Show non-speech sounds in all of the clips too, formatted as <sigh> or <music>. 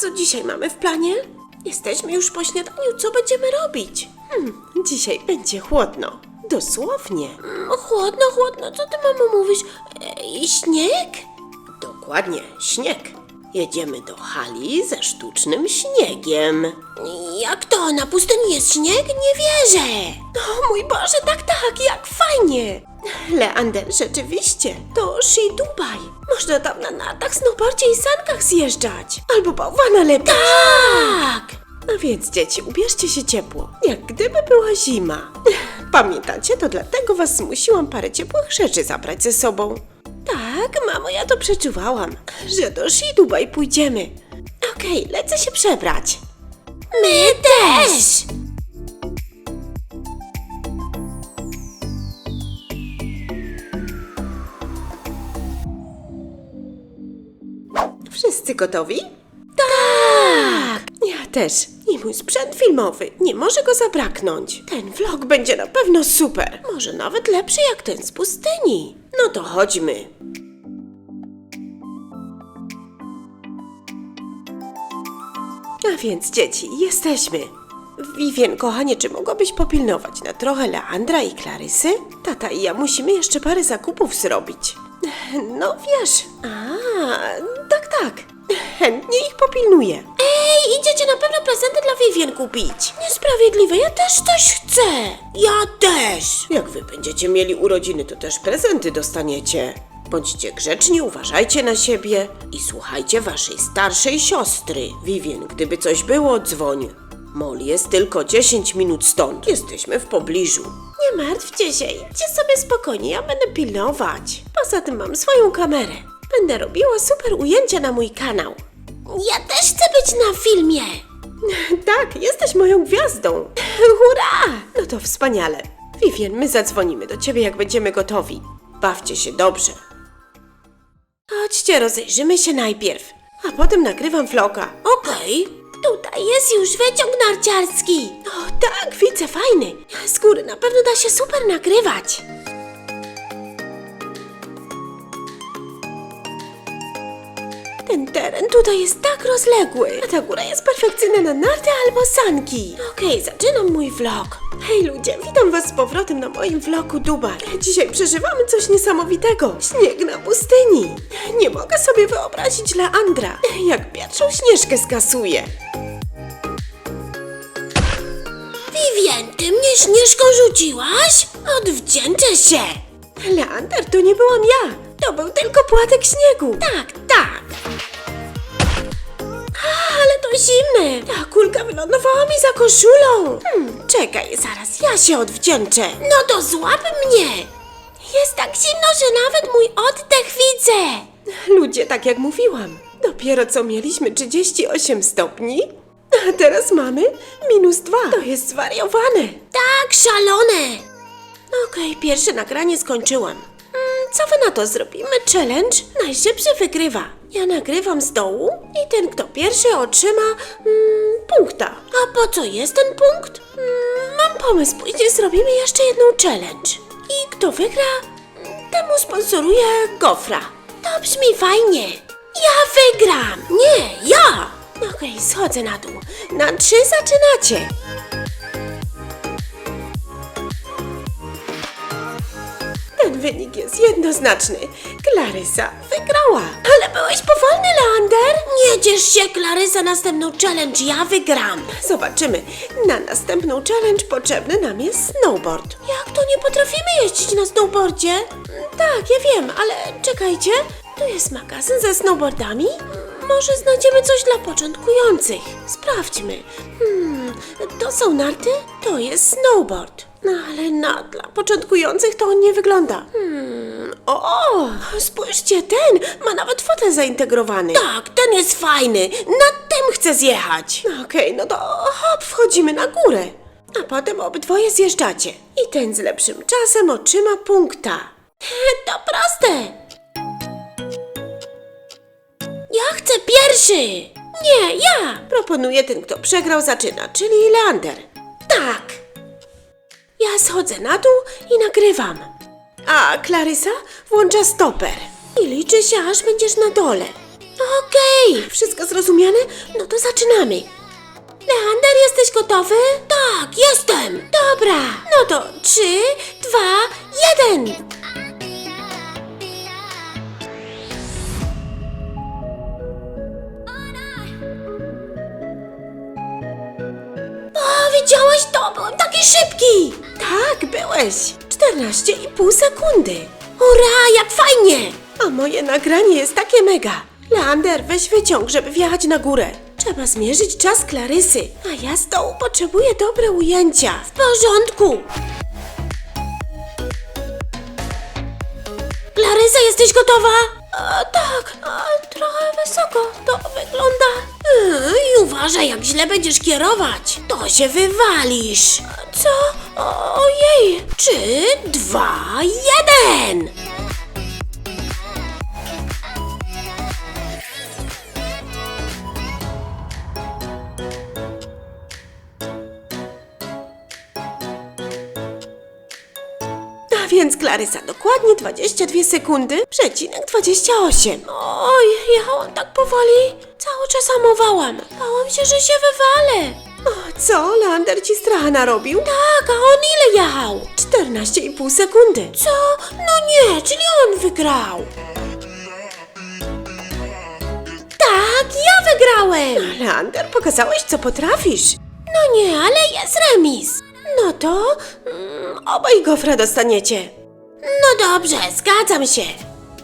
co dzisiaj mamy w planie? Jesteśmy już po śniadaniu, co będziemy robić? Hmm, dzisiaj będzie chłodno. Dosłownie. Mm, chłodno, chłodno, co ty mamo mówisz? E, śnieg? Dokładnie, śnieg. Jedziemy do hali ze sztucznym śniegiem. Jak to? Na pustyni jest śnieg? Nie wierzę! O mój Boże, tak, tak, jak fajnie! Leander, rzeczywiście, to Shi Dubaj. Można tam na nartach, snowboardzie i sankach zjeżdżać. Albo bałwana lepiej. Tak! A więc dzieci, ubierzcie się ciepło, jak gdyby była zima. <laughs> Pamiętacie, to dlatego was zmusiłam parę ciepłych rzeczy zabrać ze sobą. Tak, mamo, ja to przeczuwałam, że do Shi Dubaj pójdziemy. Okej, lecę się przebrać. My też! Wszyscy gotowi? Tak! Ja też. I mój sprzęt filmowy. Nie może go zabraknąć. Ten vlog będzie na pewno super. Może nawet lepszy jak ten z pustyni. No to chodźmy. A więc dzieci, jesteśmy. Vivien, kochanie, czy mogłabyś popilnować na trochę Leandra i Klarysy? Tata i ja musimy jeszcze parę zakupów zrobić. No wiesz. A, tak. Chętnie ich popilnuję. Ej, idziecie na pewno prezenty dla Vivien kupić. Niesprawiedliwe, ja też coś chcę. Ja też. Jak wy będziecie mieli urodziny, to też prezenty dostaniecie. Bądźcie grzeczni, uważajcie na siebie i słuchajcie waszej starszej siostry. Vivien, gdyby coś było, dzwoń. Molly jest tylko 10 minut stąd. Jesteśmy w pobliżu. Nie martwcie się, idźcie sobie spokojnie, ja będę pilnować. Poza tym mam swoją kamerę. Będę robiła super ujęcia na mój kanał. Ja też chcę być na filmie. <laughs> Tak, jesteś moją gwiazdą. <laughs> Hurra! No to wspaniale. Vivien, my zadzwonimy do ciebie, jak będziemy gotowi. Bawcie się dobrze. Chodźcie, rozejrzymy się najpierw, a potem nagrywam vloga. Okej. Tutaj jest już wyciąg narciarski. O tak, widzę, fajny. Z góry na pewno da się super nagrywać. Ten teren tutaj jest tak rozległy, a ta góra jest perfekcyjna na narty albo sanki. Okej, zaczynam mój vlog. Hej ludzie, witam was z powrotem na moim vlogu Dubaj. Dzisiaj przeżywamy coś niesamowitego. Śnieg na pustyni. Nie mogę sobie wyobrazić Leandra, jak pierwszą śnieżkę skasuje. Vivien, ty mnie śnieżką rzuciłaś? Odwdzięczę się. Leander, to nie byłam ja. To był tylko płatek śniegu. Tak, tak. A, ale to zimne. Ta kulka wylądowała mi za koszulą. Hmm, czekaj, zaraz ja się odwdzięczę. No to złap mnie. Jest tak zimno, że nawet mój oddech widzę. Ludzie, tak jak mówiłam, dopiero co mieliśmy 38 stopni, a teraz mamy minus 2. To jest zwariowane. Tak, szalone. Okej, pierwsze nagranie skończyłam. Co wy na to zrobimy? Challenge? Najszybszy wygrywa. Ja nagrywam z dołu i ten, kto pierwszy otrzyma mm, punkta. A po co jest ten punkt? Mm, mam pomysł, później zrobimy jeszcze jedną challenge. I kto wygra, temu sponsoruję gofra. To brzmi fajnie. Ja wygram! Nie, ja! Okej, schodzę na dół. Na trzy zaczynacie. Wynik jest jednoznaczny. Klarysa wygrała. Ale byłeś powolny, Leander. Nie ciesz się, Klarysa, następną challenge ja wygram. Zobaczymy. Na następną challenge potrzebny nam jest snowboard. Jak to nie potrafimy jeździć na snowboardzie? Tak, ja wiem, ale czekajcie. Tu jest magazyn ze snowboardami. Może znajdziemy coś dla początkujących. Sprawdźmy. Hmm, to są narty? To jest snowboard. No ale na dla początkujących to on nie wygląda. Hmm, o, spójrzcie, ten ma nawet fotel zaintegrowany. Tak, ten jest fajny. Na tym chcę zjechać. Okej, no to hop, wchodzimy na górę. A potem obydwoje zjeżdżacie. I ten z lepszym czasem otrzyma punkta. To proste. Ja chcę pierwszy! Nie, ja! Proponuję ten, kto przegrał, zaczyna, czyli Leander. Tak! Ja schodzę na dół i nagrywam. A Klarysa włącza stoper. I liczy się, aż będziesz na dole. Okej, wszystko zrozumiane? No to zaczynamy. Leander, jesteś gotowy? Tak, jestem. Dobra, no to trzy, dwa, jeden. Widziałeś to? Byłem taki szybki! Tak, byłeś. 14,5 sekundy. Ura, jak fajnie! A moje nagranie jest takie mega. Leander, weź wyciąg, żeby wjechać na górę. Trzeba zmierzyć czas Klarysy, a ja z dołu potrzebuję dobre ujęcia. W porządku. Klarysa, jesteś gotowa? A, tak, a, trochę wysoko to wygląda. Yy, uważaj, jak źle będziesz kierować, to się wywalisz. Co? Ojej. Trzy, dwa, jeden. A więc Klarysa, dokładnie 22 sekundy, przecinek 28. Oj, jechałam tak powoli, cały czas hamowałam. Bałam się, że się wywalę. O, co? Leander ci stracha narobił? Tak, a on ile jechał? 14,5 sekundy. Co? No nie, czyli on wygrał. Tak, ja wygrałem! Leander, pokazałeś, co potrafisz. No nie, ale jest remis. No to mm, obaj gofra dostaniecie. No dobrze, zgadzam się.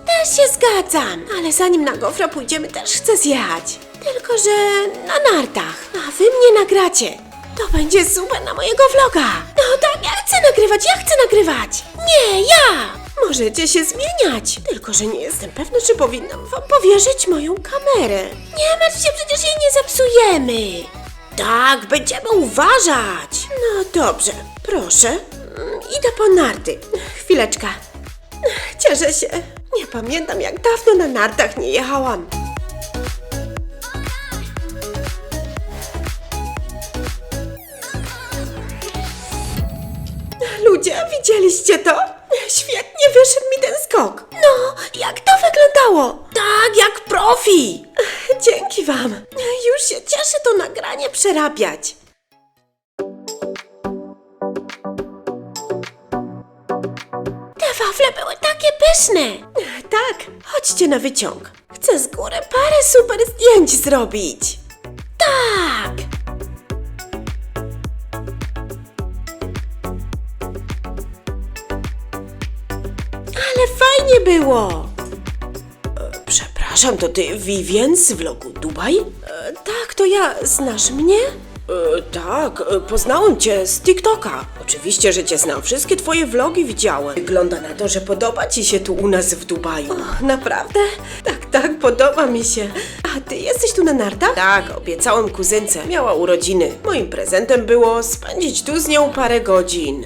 Też się zgadzam, ale zanim na gofra pójdziemy, też chcę zjechać. Tylko, że na nartach, a wy mnie nagracie. To będzie super na mojego vloga. No tak, ja chcę nagrywać, ja chcę nagrywać. Nie, ja. Możecie się zmieniać. Tylko, że nie jestem pewna, czy powinnam wam powierzyć moją kamerę. Nie martw się, przecież jej nie zepsujemy. Tak, będziemy uważać. No dobrze, proszę. Idę po narty. Chwileczka. Cieszę się. Nie pamiętam, jak dawno na nartach nie jechałam. Ludzie, widzieliście to? Świetnie wyszedł mi ten skok. No, jak to wyglądało? Tak, jak profi. Dzięki wam. Już się cieszę to nagranie przerabiać. Wafle były takie pyszne. Tak, chodźcie na wyciąg. Chcę z góry parę super zdjęć zrobić. Tak. Ale fajnie było! E, Przepraszam, to ty Vivian z vlogu Dubaj? E, tak, to ja. Znasz mnie? E, tak, e, poznałem cię z TikToka. Oczywiście, że cię znam. Wszystkie twoje vlogi widziałem. Wygląda na to, że podoba ci się tu u nas w Dubaju. naprawdę? Tak, tak, podoba mi się. A ty jesteś tu na nartach? Tak, obiecałem kuzynce. Miała urodziny. Moim prezentem było spędzić tu z nią parę godzin.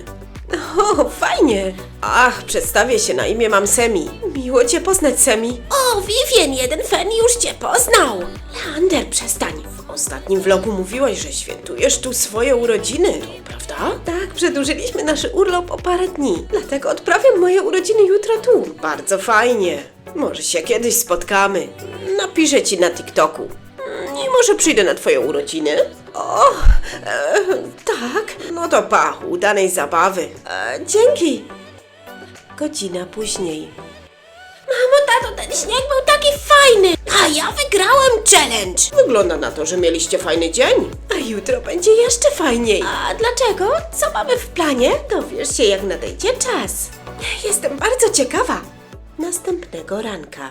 O, fajnie! Ach, przedstawię się na imię mam Semi. Miło cię poznać, Semi. O, Vivien, jeden fan już cię poznał. Leander, przestań. W ostatnim vlogu mówiłaś, że świętujesz tu swoje urodziny, to prawda? Tak, przedłużyliśmy nasz urlop o parę dni. Dlatego odprawiam moje urodziny jutro tu. Bardzo fajnie. Może się kiedyś spotkamy. Napiszę ci na TikToku. I może przyjdę na twoje urodziny? O, e, tak. No to pa, udanej zabawy. E, dzięki. Godzina później. Mamo, tato, ten śnieg był taki fajny, ja wygrałem challenge. Wygląda na to, że mieliście fajny dzień. A jutro będzie jeszcze fajniej. A dlaczego? Co mamy w planie? Dowiesz się, jak nadejdzie czas. Jestem bardzo ciekawa. Następnego ranka.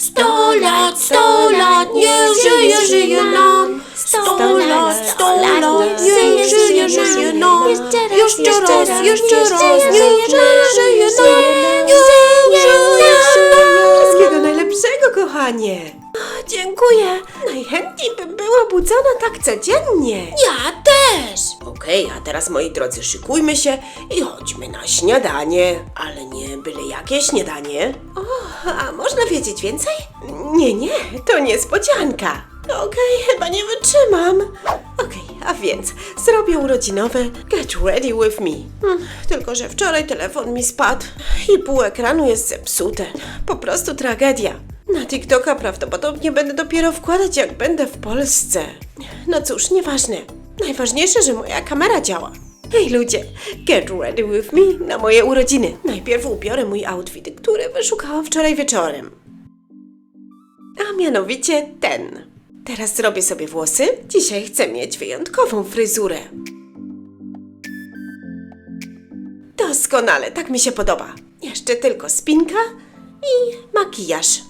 Sto lat, sto lat, niech żyje, żyje nam. Sto lat, sto lat, niech żyje, żyje nam. Jeszcze raz, jeszcze raz, niech żyje, żyje nam. Niech żyje nam. Wszystkiego najlepszego, kochanie! O, dziękuję! Najchętniej bym była budzona tak codziennie. Ja też. Okej, a teraz moi drodzy, szykujmy się i chodźmy na śniadanie. Ale nie byle jakie śniadanie. O, a można wiedzieć więcej? Nie, nie, to niespodzianka. Okej, chyba nie wytrzymam. Okej, a więc zrobię urodzinowe Get Ready With Me. Hmm, tylko, że wczoraj telefon mi spadł i pół ekranu jest zepsute. Po prostu tragedia. Na TikToka prawdopodobnie będę dopiero wkładać, jak będę w Polsce. No cóż, nieważne. Najważniejsze, że moja kamera działa. Hej ludzie, get ready with me na moje urodziny. Najpierw ubiorę mój outfit, który wyszukałam wczoraj wieczorem. A mianowicie ten. Teraz zrobię sobie włosy. Dzisiaj chcę mieć wyjątkową fryzurę. Doskonale, tak mi się podoba. Jeszcze tylko spinka i makijaż.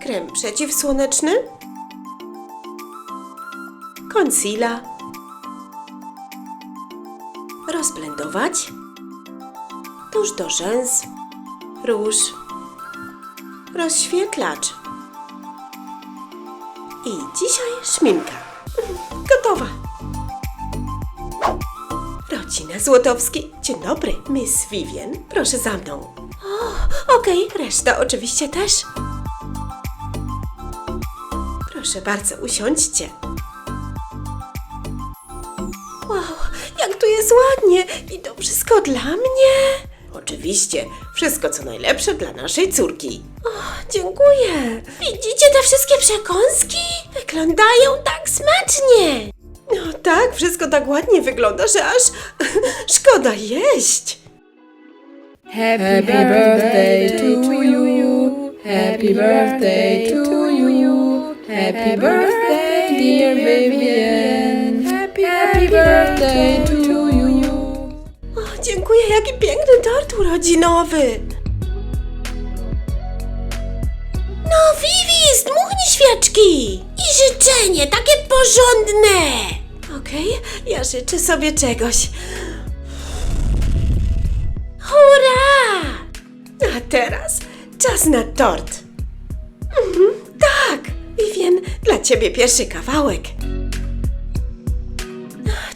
Krem przeciwsłoneczny. Concealer. Rozblendować. Tuż do rzęs. Róż. Rozświetlacz. I dzisiaj szminka. Gotowa. Rodzina Złotowski. Dzień dobry, Miss Vivian. Proszę za mną. O, okej, reszta oczywiście też. Proszę bardzo, usiądźcie. Wow, jak tu jest ładnie i to wszystko dla mnie. Oczywiście, wszystko co najlepsze dla naszej córki. O, dziękuję. Widzicie te wszystkie przekąski? Wyglądają tak smacznie. No tak, wszystko tak ładnie wygląda, że aż <laughs> szkoda jeść. Happy birthday to you. Happy birthday to you. Happy birthday, dear Vivian. Happy, happy birthday to you. Dziękuję, jaki piękny tort urodzinowy. No Vivi, zdmuchnij świeczki. I życzenie, takie porządne. Okej, ja życzę sobie czegoś. Hurra! A teraz czas na tort. Mhm, tak, Vivien, dla ciebie pierwszy kawałek.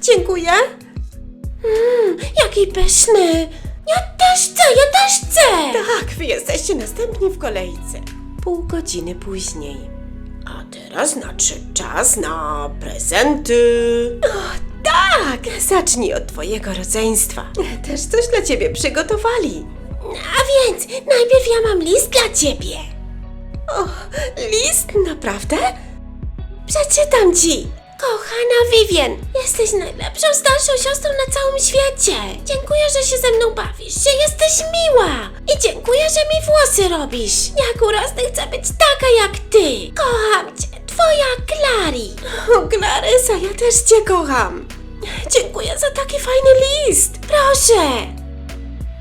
Dziękuję. Mm, jaki pyszny. Ja też chcę, ja też chcę. Tak, wy jesteście następni w kolejce. Pół godziny później. A teraz nadszedł czas na prezenty. O, tak! Zacznij od twojego rodzeństwa. Też coś dla ciebie przygotowali. A więc, najpierw ja mam list dla ciebie. O, list? Naprawdę? Przeczytam ci. Kochana Vivien, jesteś najlepszą starszą siostrą na całym świecie. Dziękuję, że się ze mną bawisz, że jesteś miła. I dziękuję, że mi włosy robisz. Jak urosnę, chcę być taka jak ty. Kocham cię, twoja Clary. O, Klarysa, ja też cię kocham. Dziękuję za taki fajny list. Proszę.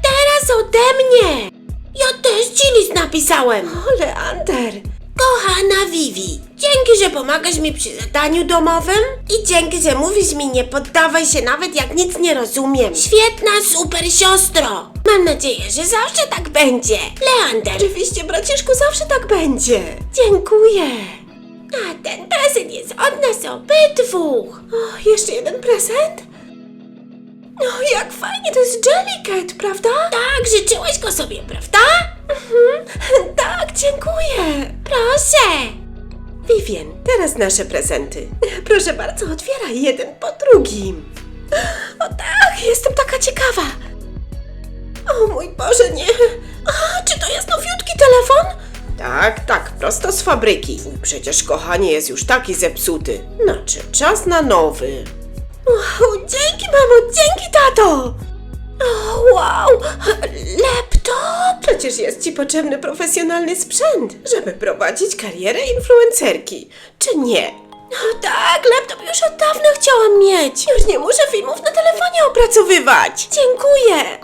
Teraz ode mnie. Ja też ci list napisałem. O, Leander. Kochana Vivi, dzięki, że pomagasz mi przy zadaniu domowym i dzięki, że mówisz mi nie poddawaj się nawet jak nic nie rozumiem. Świetna, super siostro. Mam nadzieję, że zawsze tak będzie. Leander. Oczywiście, braciszku, zawsze tak będzie. Dziękuję. A ten prezent jest od nas obydwu. O, jeszcze jeden prezent? No, jak fajnie, to jest Jellycat, prawda? Tak, życzyłeś go sobie, prawda? Mhm. Tak, dziękuję. Proszę. Vivien, teraz nasze prezenty. Proszę bardzo, otwieraj jeden po drugim. O tak, jestem taka ciekawa. O mój Boże, nie. A, czy to jest nowiutki telefon? Tak, tak, prosto z fabryki. Przecież kochanie jest już taki zepsuty. Znaczy, czas na nowy. Wow, dzięki mamo, dzięki tato. O, wow, laptop. Przecież jest ci potrzebny profesjonalny sprzęt, żeby prowadzić karierę influencerki. Czy nie? No tak, laptop już od dawna chciałam mieć. Już nie muszę filmów na telefonie opracowywać. Dziękuję.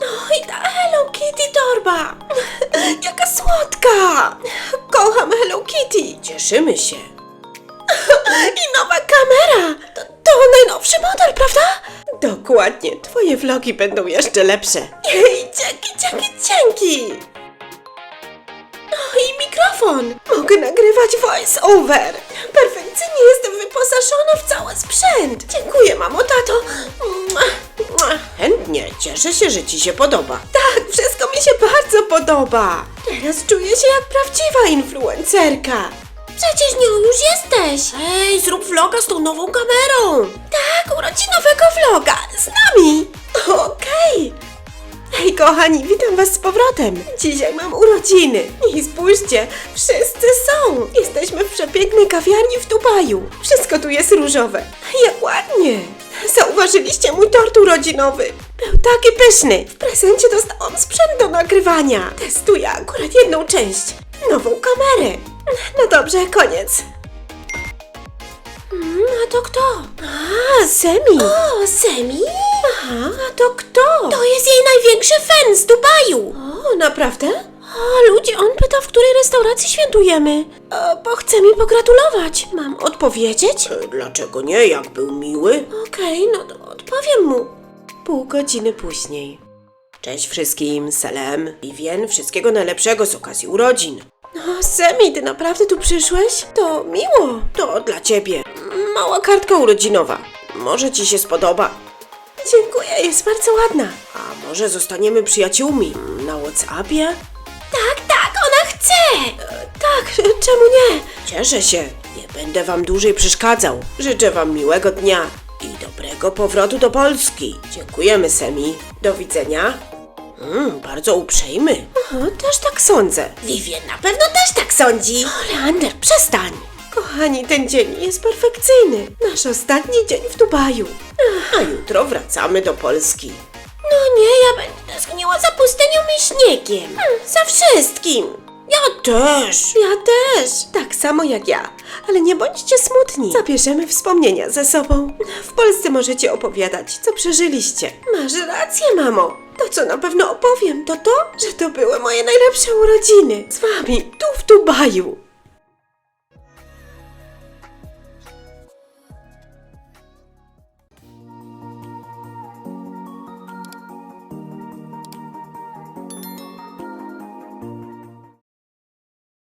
No i ta Hello Kitty torba. <laughs> Jaka słodka. Kocham Hello Kitty. Cieszymy się. <laughs> I nowa kamera. To, najnowszy model, prawda? Dokładnie. Twoje vlogi będą jeszcze lepsze. Jej, dzięki, dzięki, dzięki. No i mikrofon. Mogę nagrywać voice over. Perfekcyjnie jestem wyposażona w cały sprzęt. Dziękuję, mamo, tato. Mua, mua. Chętnie. Cieszę się, że ci się podoba. Tak, wszystko mi się bardzo podoba. Teraz czuję się jak prawdziwa influencerka. Przecież nią już jesteś. Ej, zrób vloga z tą nową kamerą! Tak, urodzinowego vloga! Z nami! <laughs> Okej! Hej kochani, witam was z powrotem! Dzisiaj mam urodziny! I spójrzcie, wszyscy są! Jesteśmy w przepięknej kawiarni w Dubaju. Wszystko tu jest różowe. Jak ładnie! Zauważyliście mój tort urodzinowy? Był taki pyszny! W prezencie dostałam sprzęt do nagrywania. Testuję akurat jedną część. Nową kamerę. No dobrze, koniec. Mm, a to kto? A, Semi. O, Semi? Aha, a to kto? To jest jej największy fan z Dubaju. O, naprawdę? O, ludzie, on pyta, w której restauracji świętujemy. E, bo chce mi pogratulować. Mam odpowiedzieć? dlaczego nie, jak był miły? Okej, no to odpowiem mu. Pół godziny później. Cześć wszystkim, Selem, Vivien, wszystkiego najlepszego z okazji urodzin. No, Semi, ty naprawdę tu przyszłeś? To miło. To dla ciebie. Mała kartka urodzinowa. Może ci się spodoba. Dziękuję, jest bardzo ładna. A może zostaniemy przyjaciółmi na Whatsappie? Tak, tak, ona chce. Tak, czemu nie? Cieszę się. Nie będę wam dłużej przeszkadzał. Życzę wam miłego dnia i dobrego powrotu do Polski. Dziękujemy, Semi. Do widzenia. Mm, bardzo uprzejmy. Aha, też tak sądzę. Vivien na pewno też tak sądzi. O, Leander, przestań! Kochani, ten dzień jest perfekcyjny. Nasz ostatni dzień w Dubaju. A jutro wracamy do Polski. No nie, ja będę tęskniła za pustynią i śniegiem. Hmm, Za wszystkim. Ja też. Ja też. Tak samo jak ja. Ale nie bądźcie smutni. Zabierzemy wspomnienia ze sobą. W Polsce możecie opowiadać, co przeżyliście. Masz rację, mamo. To, co na pewno opowiem, to to, że to były moje najlepsze urodziny. Z wami, tu w Dubaju.